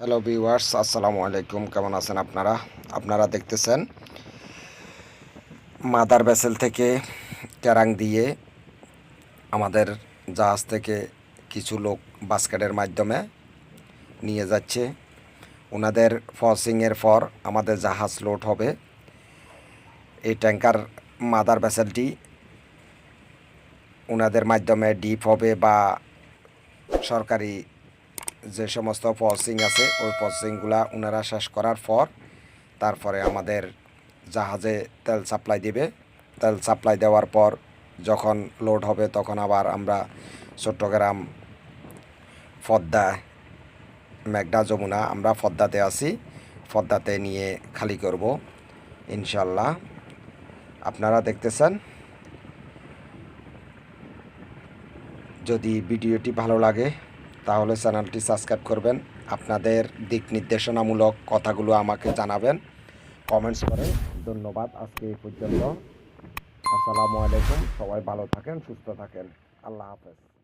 Hello viewers আসসালামু আলাইকুম কেমন আছেন আপনারা? আপনারা দেখতেছেন মাদার ভেসেল থেকে ট্যারাং দিয়ে আমাদের জাহাজ থেকে কিছু লোক বাস্কেটের মাধ্যমে নিয়ে যাচ্ছে। ওনাদের ফসিংয়ের পর আমাদের জাহাজ লোড হবে। এই ট্যাঙ্কার মাদার ভেসেলটি ওনাদের মাধ্যমে ডিপ হবে বা সরকারি যে সমস্ত পসিং আছে, ওই পসিংগুলা ওনারা শেষ করার পর তারপরে আমাদের জাহাজে তেল সাপ্লাই দিবে। তেল সাপ্লাই দেওয়ার পর যখন লোড হবে, তখন আবার আমরা চট্টগ্রাম ফদ্দা মেঘনা যমুনা আমরা ফদ্দাতে আছি। ফদ্দাতে নিয়ে খালি করব ইনশাল্লাহ আপনারা দেখতেছেন? যদি ভিডিওটি ভালো লাগে তাহলে চ্যানেলটি সাবস্ক্রাইব করবেন। আপনাদের দিক নির্দেশনামূলক কথাগুলো আমাকে জানাবেন। কমেন্টস করে। ধন্যবাদ আজকে এই পর্যন্ত। আসসালামু আলাইকুম। সবাই ভালো থাকেন, সুস্থ থাকেন। আল্লাহ হাফেজ।